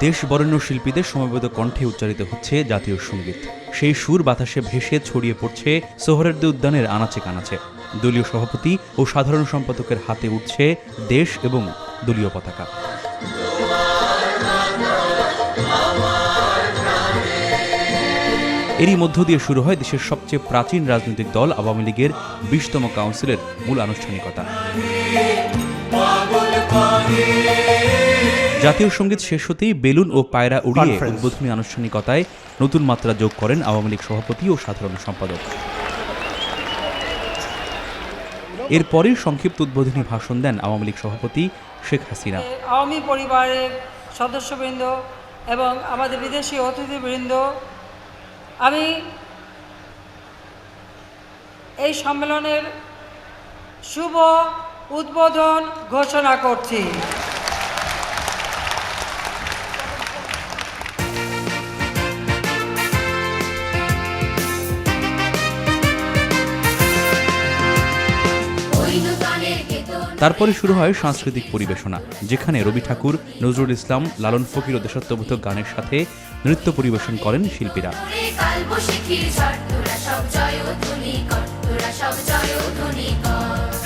দেশ বরেণ্য শিল্পীদের সমবেত কণ্ঠে উচ্চারিত হচ্ছে জাতীয় সংগীত। সেই সুর বাতাসে ভেসে ছড়িয়ে পড়ছে সোহরার্দি উদ্যানের আনাচে কানাচে। দলীয় সভাপতি ও সাধারণ সম্পাদকের হাতে উঠছে দেশ এবং দলীয় পতাকা। এরই মধ্য দিয়ে শুরু হয় দেশের সবচেয়ে প্রাচীন রাজনৈতিক দল আওয়ামী লীগের বিশতম কাউন্সিলের মূল আনুষ্ঠানিকতা। জাতীয় সংগীত শেষ হতেই বেলুন ও পায়রা উড়িয়ে উদ্বোধনী আনুষ্ঠানিকতায় নতুন মাত্রা যোগ করেন আওয়ামী লীগ সভাপতি ও সাধারণ সম্পাদক। এরপরই সংক্ষিপ্ত উদ্বোধনী ভাষণ দেন আওয়ামী লীগ সভাপতি শেখ হাসিনা। আওয়ামী পরিবারের সদস্যবৃন্দ এবং আমাদের বিদেশি অতিথিবৃন্দ আমি এই সম্মেলনের শুভ উদ্বোধন ঘোষণা করছি। তারপরে শুরু হয় সাংস্কৃতিক পরিবেশনা, যেখানে রবি ঠাকুর, নজরুল ইসলাম, লালন ফকির ও দেশাত্মবোধক গানের সাথে নৃত্য পরিবেশন করেন শিল্পীরা।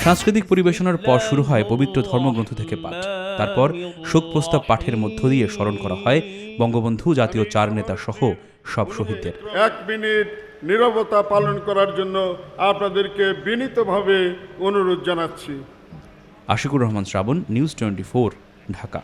সাংস্কৃতিক পরিবেশনার পর শুরু হয় পবিত্র ধর্মগ্রন্থ থেকে পাঠ। তারপর শোক প্রস্তাব পাঠের মধ্য দিয়ে স্মরণ করা হয় বঙ্গবন্ধু জাতীয় চার নেতা সহ সব শহীদদের। এক মিনিট নীরবতা পালন করার জন্য আপনাদেরকে বিনীতভাবে অনুরোধ জানাচ্ছি। Ashiqur Rahman Shrabon news twenty Dhaka.